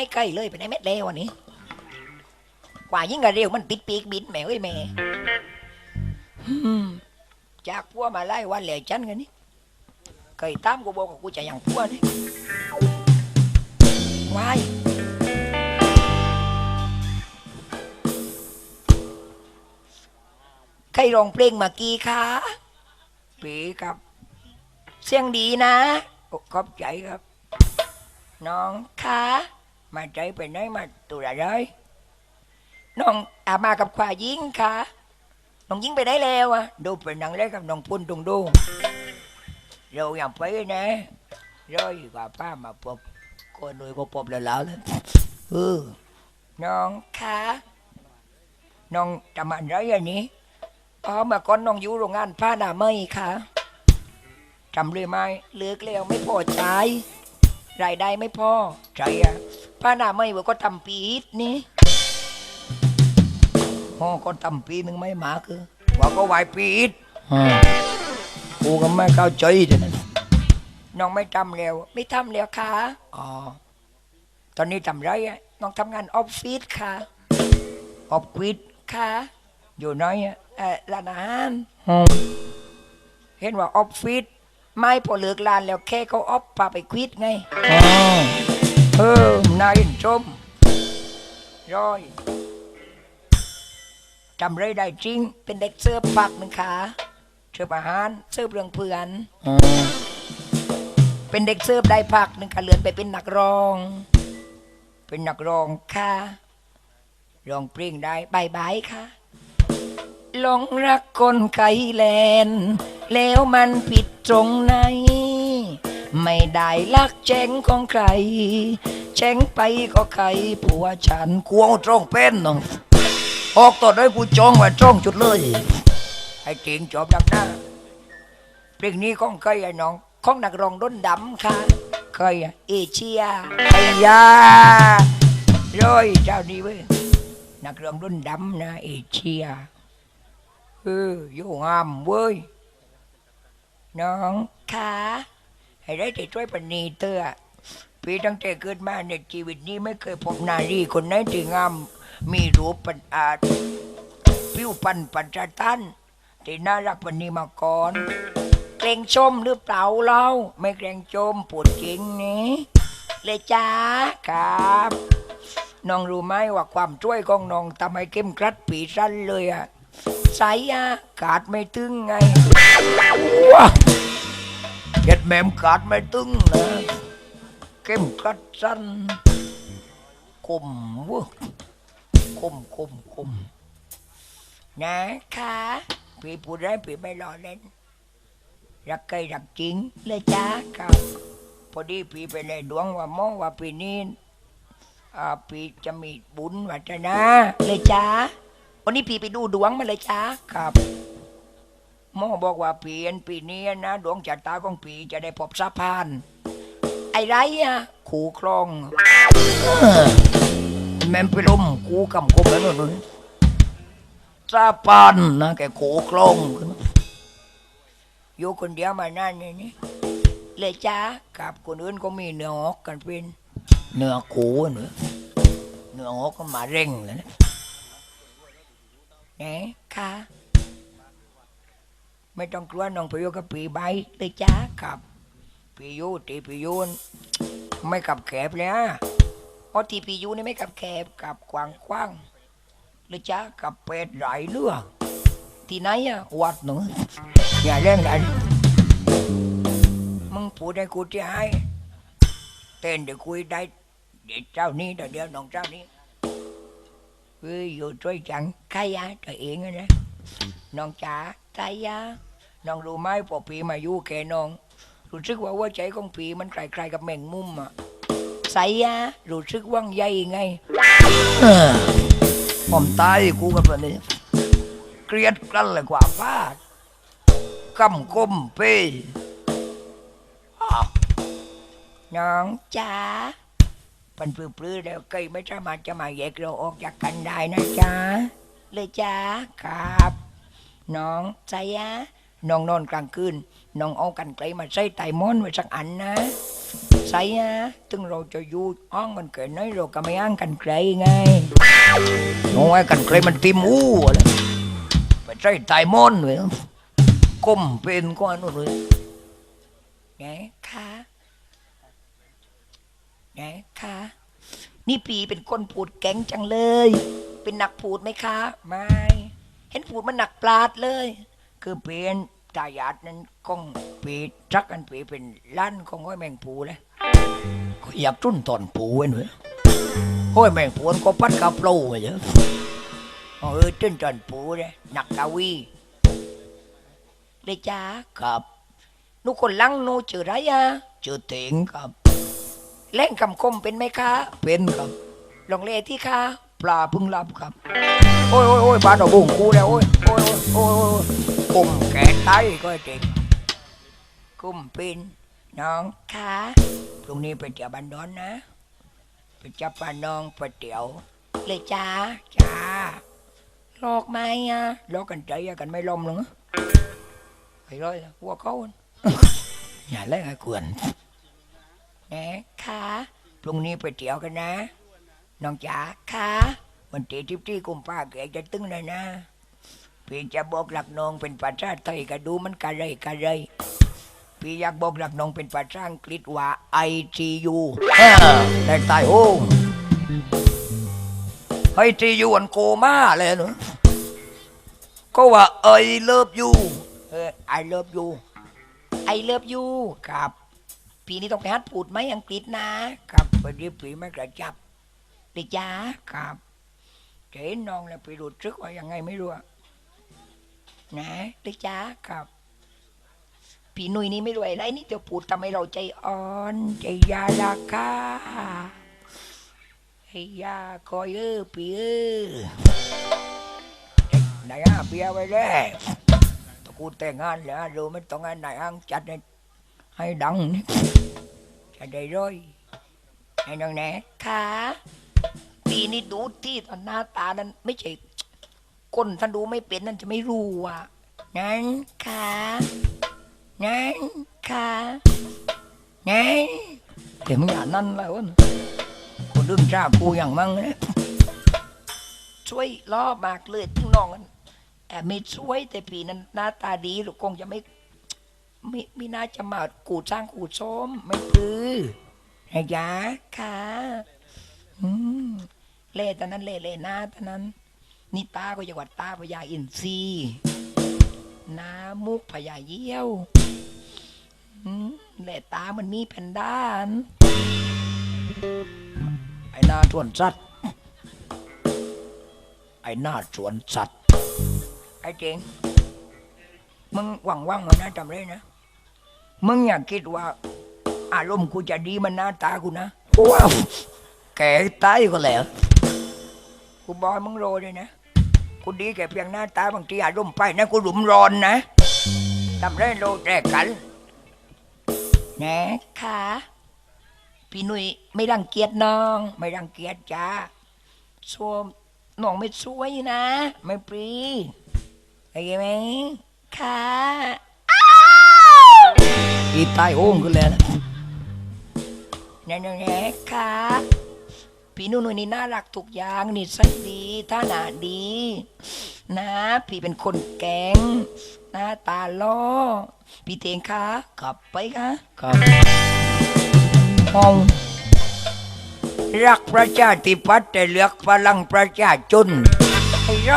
ไม่ใกล้เลยไปไหนเม็ดเลววันนี้ กว่ายิ่งกระเร็วมันติดปีกบินแหมเอ้ยแม่อืมจากพัวมาไล่วันเหลวจันกันนี่เคยตามกูบอกว่ากูจะยังพัวนี่วายใครร้องเพลงเมื่อกี้คะปีครับ เสียงดีนะโอ้ขอบใจครับ น้องคะ มาใจไปไหนมาตัวอะไรน้องอามากับขวายิงค่ะ น้องยิงไปได้แล้วอะดูเป็นนังเล็กกับน้องพุ่นตรงดูเราอย่างไปนะร้อยกว่าป้ามาปบก็หน่วยก็ปบแล้วแล้วเลยเออน้องคะน้องทำอะไรอย่างนี้อ๋อมื่อก่อนน้องอยู่โรงงานผ้าหนาไหมค่ะจำเลยไหมเลือกแล้วไม่พอใจ รายได้ไม่พอใจอะป้าหน้าไม่ว่าก็ทำปีดนี่พ่อก็ทำปีหนึ่งไม่มาคือว่าก็ไหวปีดอ่ากูก็ไม่เข้าใจเดี๋ยวนั้นน้องไม่ทำแล้วไม่ทำแล้วค่ะอ๋อตอนนี้ทำไรอะน้องทำงานออฟฟิศค่ะออฟฟิศค่ะ อยู่น้อยอะเออร้านอาหารอืมเห็นว่าออฟฟิศ ไม่พอเลิกลานแล้วแค่เขาออฟพาไปควิดไงเออนายชมร้อยจำไรได้จริง เป็นเด็กเสื้อร์ฟปักหนึ่งขาเสื้อร์ฟอาหารเสื้อร์ฟเรื่องเพื่อนเป็นเด็กเสื้อร์ฟได้พักหนึ่งขาเลือนไปเป็นนักร้อง เป็นนักร้องค่ะร้องเพลงได้บายบายค่ะหลงรักคนไกลแลนด์แล้วมันผิด ตรงไหน ไม่ได้รักแจ้งของใครแจ้งไปก็ใครผัวฉันกวงจ้องเป็นน้องออกต่อได้กูจองไว้จ้องจุดเลยไอ้จริงจอบดักหน้าเพลงนี้ของใครไอ้น้องของนักร้องด้นดำค่ะใครอะเอเชียไอ้ยาร้อยเจ้านี้เว้ยนักร้องด้นดำนะเอเชียเอออยู่งามเว้ย น้องคะให้ได้แต่ช่วยปณีเตอพี่ตั้งแต่เกิดมาในชีวิตนี้ไม่เคยพบนารีคนไหนที่งามมีรูปปันอาจผิวปันปัจจตันที่น่ารักปณีมาก่อน เกรงชมหรือเปล่าเราไม่เกรงชมปวดจริงนี่เลยจ้าครับน้องรู้ไหมว่าความช่วยของน้องทำให้เข้มกรัดปีสั้นเลยอะ ใส่อะกาดไม่ตึงไงว้าเก็ดแมมกาดไม่ตึงนะเข้มกัดสั้นคมเวะคมคมคมนะคะพี่พูดได้พี่ไม่รอเล่น รักใครรักจริงเลยจ้าครับพอดีพี่ไปในดวงว่าหมอว่าปีนี้อ่าพี่จะมีบุญวัฒนาเลยจ้า วันนี้พี่ไปดูดวงมาเลยจ้าครับหมอบอกว่าปีนปีนี้นะดวงชะตาของปีจะได้พบสะพาน ไอ้ไรอะขู่คลองเออแม่นไปลมกูกำกบแล้วนู่นสะพานนะแกขู่คลองอยู่คนเดียวมานานนี่นี่เลยจ้ากับคนอื่นก็มีเนื้อหอกกันเป็นเนื้อขูเนื้อเนื้อหอกก็มาเร่งเลยนะ แหนค่ะไม่ต้องกลัวน้องพิยุกับปีใบเลยจ้าครับพิยุตีพิยุนไม่กับแคบเลยนะเพราะทีพิยุนี่ไม่กับแคบกับกว้างกว้างเลยจ้ากับเป็ดไหลเลือกที่ไหนอะวัดหนูอย่าเล่นกันมึงพูดให้กูจะให้เต้นเดี๋ยวคุยได้เดี๋ยวเจ้านี้เดี๋ยวเดี๋ยวน้องเจ้านี้ เฮ้ยอยู่ช่วยจังใครอะตัวเองอะนะน้องจ๋าใครอะน้องรู้ไหมพอปีมาอยู่แกน้อง รู้สึกว่าหัวใจของปีมันคล้ายๆกับแมงมุมอะใสอะรู้สึกว่างใหญ่ไงเออผมตายกูกับมันนี่เกลียดกันเลยกว่าฟาดกำกมเป้อ้าวน้องจ๋า ปันปลื้อๆแล้วกล้ไม่สามารถจะมาแยกเราออกจากกันได้นะจ๊ะเลยจ้าครับ น้องใจยะน้องนอนกลางคืนน้องเอากันไกลมาใส่ไตมอนไว้สักอันนะใส่ฮะถึงเราจะอยู่อ้องกันเกินน้อยเราก็ไม่อ้างกันไกลไงน้องไอ้กันไกลมันติมอู้เลยไปใส่ไตมอนไว้ก้มเป็นก้อนนู่นเลยไงคะ ไงคะนี่ปีเป็นคนพูดแก๊งจังเลย เป็นนักพูดไหมคะ ไม่ เห็นพูดมันหนักปลาดเลย คือเป็นตายาดนั้นก้องปีจักกันปีเป็นล้านของห้อยแมงปูเลยก็อยากจุ้นตอนปูไว้หน่อยห้อยแมงปูมันก็พัดกระโปรงไปเยอะเออจุ้นตอนปูเลยหนักกาวีเลยจ้าครับนุคนลังนูจือไรอะจือเถิงครับ เล่นคำคมเป็นไหมคะเป็นครับลองเลที่ค่ะปลาเพึ่งรับครับ โอ้ยโอ้ยโอ้ยบ้านเราบุ้งกูแล้วโอ้ยโอ้ยโอ้ยโอ้ยโอ้ยกุ่มแกะไตก็เจ๋งกุ่มเป็นน้องคะพรุ่งนี้ไปเที่ยวบ้านดอนนะไปจับปลาน้องไปเตี๋ยว เลยจ้าจ้าหลอกไหมอะหลอกกันใจอะกันไม่ลมหรอกไอ้ร้อยหัวเขาอะอย่าเล่นไอ้กวนแหนะ ค่ะพรุ่งนี้ไปเที่ยวกันนะ น้องจ๋าค่ะวันที่ทิพที่กุมป้าแกจะตึงเลยนะ พี่จะบอกหลักน้องเป็นภาษาไทยก็ดูมันกะไรกะไรพี่อยากบอกหลักน้องเป็นภาษาอังกฤษว่า ITU เออแต่ตายโอ้ไอทียูอันโกมาเลยเนอะก็ว่า I love you เออ I love you I love you ครับ ปีนี้ต้องไปฮัดพูดไหมอังกฤษนะ ครับพอดีปีไม่กระจับเด็กจ้าครับเจ๊น้องแล้วไปรู้ซึกว่ายังไงไม่รู้อะนะเด็กจ้าครับพี่หนุ่ยนี่ไม่รู้อะไรนี่จะพูดทำให้เราใจอ่อนใจยาลาคาไอ้ยาคอยเออพี่เออไหนอะเบียร์ไว้เลยตะกูแต่งงานแล้วรู้ไม่ต้องงานไหนอ่างจัดให้ ให้ดังนี่จะได้ร้อยให้น้องแหน่ค่ะปีนี้ดูที่ตอนหน้าตานั้นไม่ใช่คนท่านดูไม่เป็นนั่นจะไม่รู้อะนั้นค่ะนั้นค่ะนั้นเดี๋ยวมึงอย่านั่นแล้วนะคนดึงจ้ากูอย่างมั่งนะช่วยล่อมากเลยทิ้งน้องกันแอบไม่ช่วยแต่ปีนั้นหน้าตาดีหรือคงจะไม่ ไม่ไม่น่าจะมากูจ้างกูชมไม่ปื้อนะจ๊ะค่ะอืมเล่ตอนนั้นเล่เล่หน้าตอนนั้นนี่ตาก็จังหวัดตาพญาอินทรีน้ามุกพญาเยี่ยวอืมเล่ตามันมีแผ่นด้านไอ้หน้าสวนสัตว์ไอ้หน้าสวนสัตว์ไอ้เจงมึงหวังว่างมานะจำเลยนะ มึงอย่าคิดว่า อารมณ์กูจะดีมันหน้าตากูนะว้าวแกตายก็แล้วกูบอยมึงโรเลยนะกูดีแค่เพียงหน้าตาบางทีอารมณ์ไปนะกูหลุมร้อนนะทำได้โลแรกกันแนะค่ะพี่หนุ่ยไม่รังเกียจน้อง ไม่รังเกียจจ้าชมน้องไม่สวยนะ ไม่ปรีโอเคไหมค่ะ อีตายโอ่งกันแล้วนะนั่นแหละค่ะพี่นุ่นนี่น่ารักทุกอย่างนิสัยดีท่าหนาดี นะ พี่เป็นคนแกงหน้าตาล่อพี่เทงคะกลับไปคะครับห้องรักประชาธิปัตย์แต่เลือกพลังประชาชนไอ้ไร